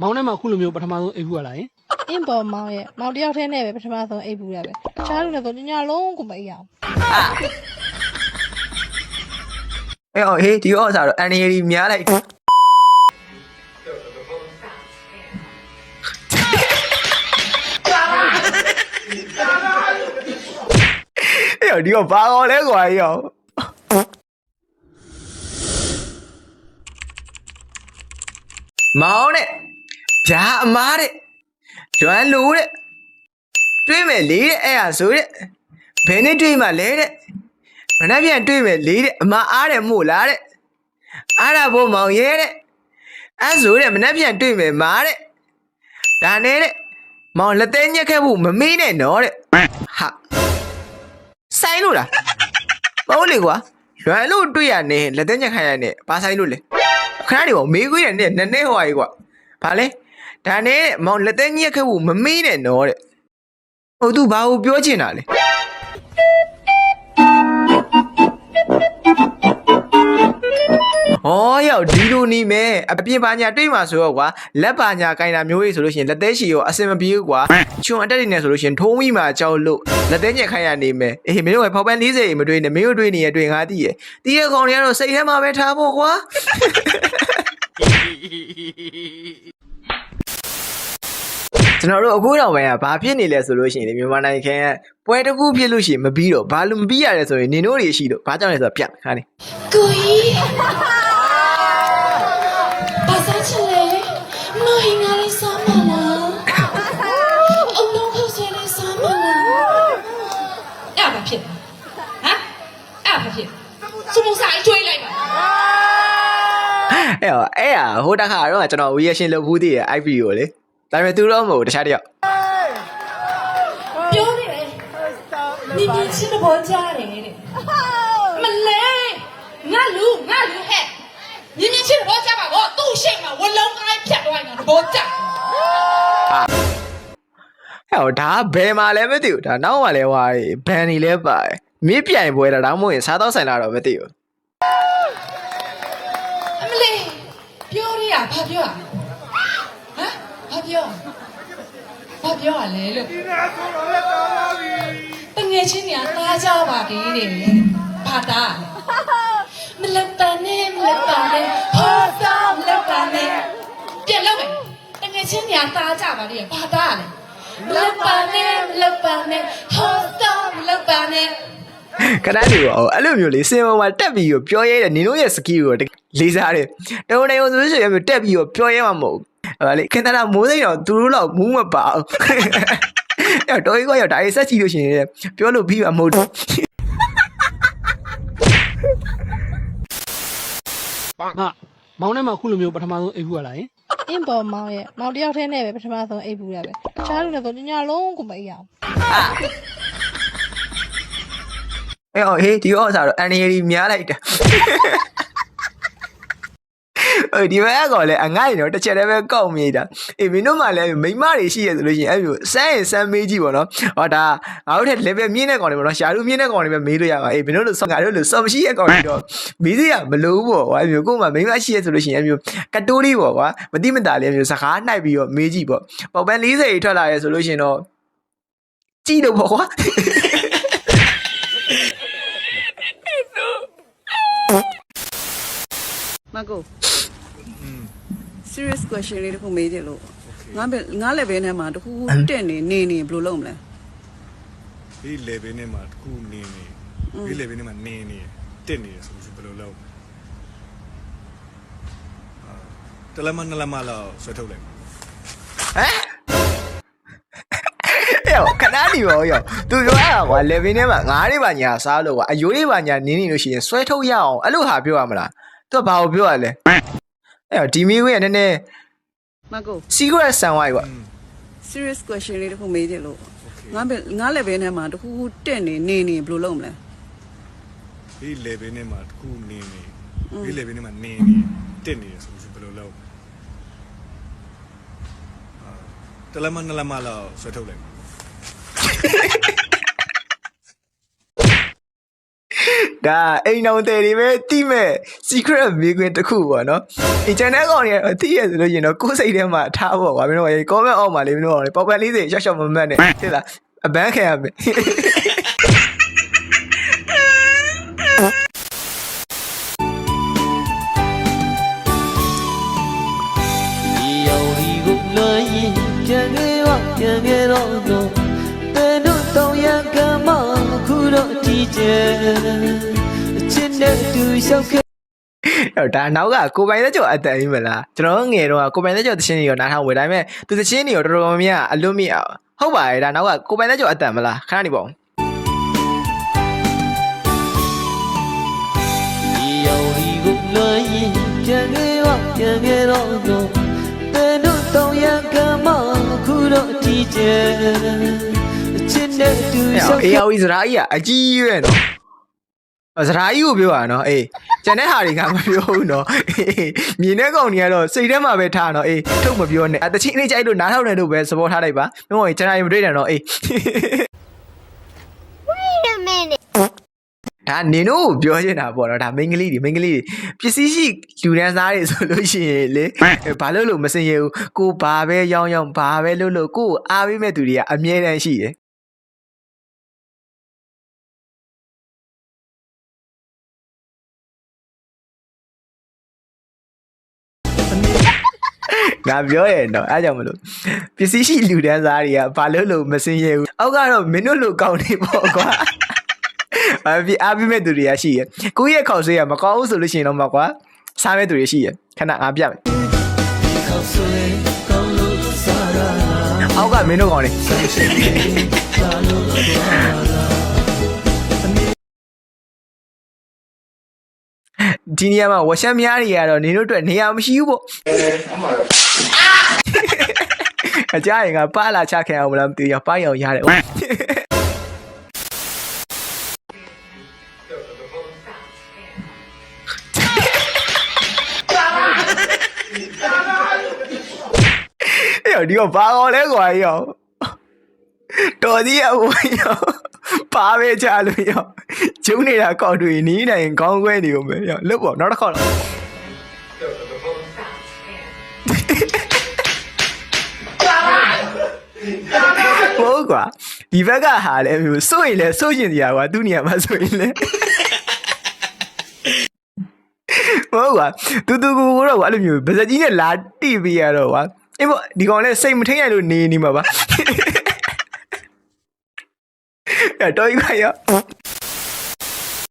မောင်နဲ့မှအခုလိုမျိုးပထမဆုံးအိပ်ဘူးရလားယင်အင်းပေါ်မောင်ရဲ့မောင်တယောက်တည်းနဲ့ပဲပထမဆုံးအိပ်ဘူးရပဲတခြားလူနဲ့ဆိုညညလုံးကိုမအိပ်ရအောင်အေးအော်ဟေးဒီဩဇာတော့အန်ရီများလိုက်အေးအော်ဒီကဘာကောလဲကွာအေးအော်မောင်နဲ့ ဂျာအမားတဲ့လွမ်းလို့တဲ့တွေးမယ်လေတဲ့အဲ့ဟာဆိုတဲ့ဘယ်နဲ့တွေးမှလဲတဲ့မနှက်ပြန်တွေ့မယ်လေးတဲ့အမအားတယ်မို့လားတဲ့အားရဖို့မောင်ရဲတဲ့အဲဆိုတဲ့မနှက်ပြန်တွေ့မယ်မာတဲ့ဒါနဲ့တဲ့မောင်လက်သေးညက်ခဲ့ဖို့မမေးနဲ့နော်တဲ့ဟာဆိုင်လို့လားမဟုတ်လေကွာလွယ်လို့တွေ့ရနေလက်သေးညက်ခိုင်းရနေဘာဆိုင်လို့လဲခဏနေပေါ့မေးခွေးရနေနည်းနည်းဟွာကြီးကွာဘာလဲ ဒါနဲ့တဲ့မောင်လက်သေးညက်ခဲ့ဖို့မမေးနဲ့နော်တဲ့ဟုတ်သူဘာကိုပြောချင်တာလဲ။ဩရောက်ဒီလိုနီးမယ်အပြင်ပါညာတွေ့မှာဆိုတော့ကွာလက်ပါညာကင်တာမျိုးကြီးဆိုလို့ရှိရင်လက်သေးရှည်ရောအစင်မပြေဘူးကွာ။ချွန်အတက်နေနေဆိုလို့ရှိရင်ထုံးမိမှာကြောက်လို့လက်သေးညက်ခိုင်းရနေမယ်။အေးမင်းတို့ကဖောက်ပန်း40မတွေ့နဲ့မင်းတို့တွေ့နေရတွေ့ငါတည်ရ။တည်ရကောင်တွေကတော့စိတ်ထဲမှာပဲထားဖို့ကွာ။ ကျွန်တော်တို့အခုတော့ပဲဘာဖြစ်နေလဲဆိုလို့ရှိရင်ဒီမြန်မာနိုင်ငံကပွဲတစ်ခုဖြစ်လို့ရှိရင်မပြီးတော့ဘာလို့မပြီးရလဲဆိုရင်နင်တို့တွေရှိတော့ဘာကြောင့်လဲဆိုတော့ပြတ်ခါနေကိုကြီးဘာစားချင်လဲမဟင်္ဂါလေးစားမလားအလုံးခေါက်ဆဲလေးစားမလားအဲ့ဘာဖြစ်ဟမ်အဲ့ဘာဖြစ်စမုစားအကျွေးလိုက်ပါအဲ့တော့အဲ့ဟာဟိုတစ်ခါတော့ကျွန်တော် reaction လုပ်ဘူးသေးတယ် IP ကိုလေ ဒါပေမဲ့သူတော့မဟုတ်တခြားတယောက်ပြောနေတယ်ညီညီချင်းတဘောကြားတယ်တဲ့မလဲငါလူငါလူဟဲ့ညီညီချင်းတဘောကြားပါဘောသူ့ရှေ့မှာဝလုံးအိုင်းဖြတ်သွားရင်တော့တဘောကြားဟဲ့ဒါဘယ်မှာလဲမသိဘူးဒါနောက်မှာလဲဟိုဘန်နေလဲပါတယ်မင်းပြိုင်ပွဲတာဒါမှမဟုတ်ရင်စားတော့ဆိုင်လာတော့မသိဘူးအမလေးပြောရရဘာပြောရ ပြောဘာပြောရလဲလို့တငယ်ချင်းညာတားကြပါလေတဲ့ဘာတားမလက်ပန်နဲ့မလက်ပန်နဲ့ဟောဆောင်မလက်ပန်နဲ့ပြန်လောက်မယ်တငယ်ချင်းညာတားကြပါလေဘာတားလဲမလက်ပန်နဲ့မလက်ပန်နဲ့ဟောဆောင်မလက်ပန်နဲ့ခဏနေပါဦးအဲ့လိုမျိုးလေးစင်ပေါ်မှာတက်ပြီးတော့ပြောရဲတယ်နင်တို့ရဲ့ skill ကိုလေးစားတယ်တုံးနေအောင်ဆိုရှင်မျိုးတက်ပြီးတော့ပြောရဲမှာမဟုတ်ဘူး ဟာလေခင်ဗျာမိုးစိတ်တော့သူတို့တော့မူးမပါဘူးအဲ့တော့တော်ကြီးကရောဒါရေးဆက်ကြည့်လို့ရှိရင်ပြောလို့ပြီးမှာမဟုတ်ဘူးငါမောင်နဲ့မှအခုလိုမျိုးပထမဆုံးအိပ်ဘူးရလားယင်အင်းပေါ်မောင်ရဲ့မောင်တယောက်တည်းနဲ့ပဲပထမဆုံးအိပ်ဘူးရပဲတခြားလူနဲ့ဆိုညညလုံးကိုမအိပ်ရအောင်အေးအော်ဟေးဒီဩဇာတော့အန်ရီများလိုက်တာ အေးဒီဘက်ကောင်လည်းအငိုက်နော်တစ်ချက်တည်းပဲကောက်မိတာအေးမင်းတို့မှလည်းမိန်းမတွေရှိရဆိုလို့ရှိရင်အဲ့လိုစမ်းရင်စမ်းမေးကြည့်ပေါ့နော်ဟောဒါငါတို့ထက် level မြင့်တဲ့ကောင်တွေပေါ့နော်ရှာလူမြင့်တဲ့ကောင်တွေပဲမေးလို့ရပါအေးမင်းတို့လို့ဆောငါတို့လို့စော်မရှိတဲ့ကောင်တွေတော့မေးစရာမလိုဘူးပေါ့ကွာအဲ့မျိုးကိုယ်မှမိန်းမရှိရဆိုလို့ရှိရင်အဲ့မျိုးကတိုးလေးပေါ့ကွာမတိမတာလေးအဲ့မျိုးစကားနှိုက်ပြီးတော့မေးကြည့်ပေါ့ပေါက်ပန်း40ကြီးထွက်လာရဲဆိုလို့ရှိရင်တော့ကြည့်လို့ပေါ့ကွာမကို serious question လေးတစ်ခုမေးချင်လို့ငါပဲငါလည်းပဲထဲမှာတစ်ခုခုတက်နေနေနေဘယ်လိုလုပ်မလဲဒီ level နဲ့မှာတစ်ခုနေနေဒီ level နဲ့မှာနေနေတက်နေရဆိုလို့ဘယ်လိုလုပ်အာတလမနလမလောက်ဆွဲထုတ်လိုက်ဟမ်ယောခဏနေပါဦးယောသူပြောအဲ့ဒါကွာ level နဲ့မှာငါးတွေပါညာစားလို့ကွာအယိုးတွေပါညာနင်းနေလို့ရှိရင်ဆွဲထုတ်ရအောင်အဲ့လိုဟာပြောရမလားသူကဘာကိုပြောရလဲ အဲ့တော့ဒီမီဝေးကနည်းနည်းမကို secret ဆန်ဝိုင်းကွာ serious question လေးတစ်ခုမေးချင်လို့ငါပဲငါလည်းပဲထဲမှာတစ်ခုခုတက်နေနေနေဘယ်လိုလုပ်မလဲဒီ level နဲ့မှာတစ်ခုနေနေဒီ level နဲ့မှာနေနေတက်နေရဆိုလို့ဘယ်လိုလုပ်အာတလမနလမလောက်ဆွဲထုတ်လိုက် ဒဒါအိမ်အောင်တယ်တွေပဲတိမဲ့ secret မေးခွန်းတစ်ခုပေါ့နော်ဒီ channel ကောင်တွေကတော့တိရဆိုလို့ရှရင်တော့ကိုယ်စိတ်ထဲမှာထားဖို့ကွာမင်းတို့က comment အောက်မှာလေးမင်းတို့ကပေါပန်လေးစိရှော့ရှော့မမတ်နဲ့သိလားအပန်းခံရမယ်ဒီရောက်ဒီကိုလွန်ရင်ပြန်ခဲ့ပါပြန်ခဲ့တော့တော့တဲ့ အတီးကျအချစ်နဲ့တူလျှောက်ခဲ့အဲ့ဒါနောက်ကကိုပိုင်သက်ကျော်အတန်ကြီးမလားကျွန်တော်ငယ်တော့ကိုပိုင်သက်ကျော်သချင်းတွေရောနားထောင်ဝယ်ဒါပေမဲ့သူသချင်းတွေရောတော်တော်များများအလွတ်မြအောင်ဟုတ်ပါရဲ့ဒါနောက်ကကိုပိုင်သက်ကျော်အတန်မလားခဏနေပေါ့ဒီရောက်ဒီကိုလွန်ရင်ပြန်ခဲ့ပါပြန်ခဲ့တော့တော့တဲ့တို့တောင်းရကမခုတော့အတီးကျအ ချစ်နဲ့တူလျှောက်အေးခဲ့အော်ဤစရာကြီးကအကြီးရွယ်နော်စရာကြီးကိုပြောတာနော်အေးကျန်တဲ့ဟာတွေကမပြောဘူးနော်အေးမြင်တဲ့ကောင်တွေကတော့စိတ်ထဲမှာပဲထားနော်အေးထုတ်မပြောနဲ့အတချင်းလေးကြိုက်လို့နားထောင်တယ်လို့ပဲသဘောထားလိုက်ပါမင်းတို့ကျွန်တော်ရင်မတွေ့တယ်နော်အေး Wait a minute. ဒါနင်တို့ကိုပြောချင်တာပေါ့နော်ဒါမိန်းကလေးတွေမိန်းကလေးတွေပစ္စည်းရှိလူဒန်းစားတွေဆိုလို့ရှိရင်လေဘာလို့လို့မစင်ရဘူးကိုဘာပဲရောင်းရောင်းဘာပဲလို့လို့ကိုကိုအားပေးမဲ့သူတွေကအမြဲတမ်းရှိတယ် ငါပြောရတော့အားကြောင့်မလို့ပစ္စည်းရှိလူဒန်းစားတွေကဘာလို့လို့မစင်ရဘူးအောက်ကတော့မင်းတို့လိုကောင်းနေပေါ့ကွာအပြအားပြမဲ့သူတွေကရှိရယ်ကိုယ့်ရဲ့ခေါက်ဆွေးရမကောင်းဘူးဆိုလို့ရှိရင်တော့မကွာစားမဲ့သူတွေရှိရယ်ခဏငါပြမယ်ခေါက်ဆွဲကောင်းလို့စားရအောက်ကမင်းတို့ကောင်းနေ ဒီနေရာမှာဝက်ရှက်များတွေကတော့နင်တို့အတွက်နေရာမရှိဘူးပေါ့အကြရင်ကပါလာချခံအောင်မလားမသိဘူးပါရအောင်ရတယ်ဟုတ်အဲ့ဒီကဘာကောလဲကွာရောတော်သေးရဘူးရောပါပဲချလို့ရော ကျုံနေတာကောက်တွေနီးနိုင်ခေါင်းခွဲနေုံပဲရောလွတ်ပေါ့နောက်တစ်ခေါက်တော့ဟုတ်ကွာဒီဘက်ကဟာလဲမျိုးစိုးရင်လဲစိုးရင်စရာကွာသူ့နေရာမှာစိုးရင်လဲဟုတ်ကွာတူတူကိုကိုတော့ကွာအဲ့လိုမျိုးဗဇက်ကြီးနဲ့လာတိပေးရတော့ကွာအေးပေါ့ဒီကောင်လဲစိတ်မထိန်ရလို့နေနေမှာပါအဲ့တော့ကြီးကွာရော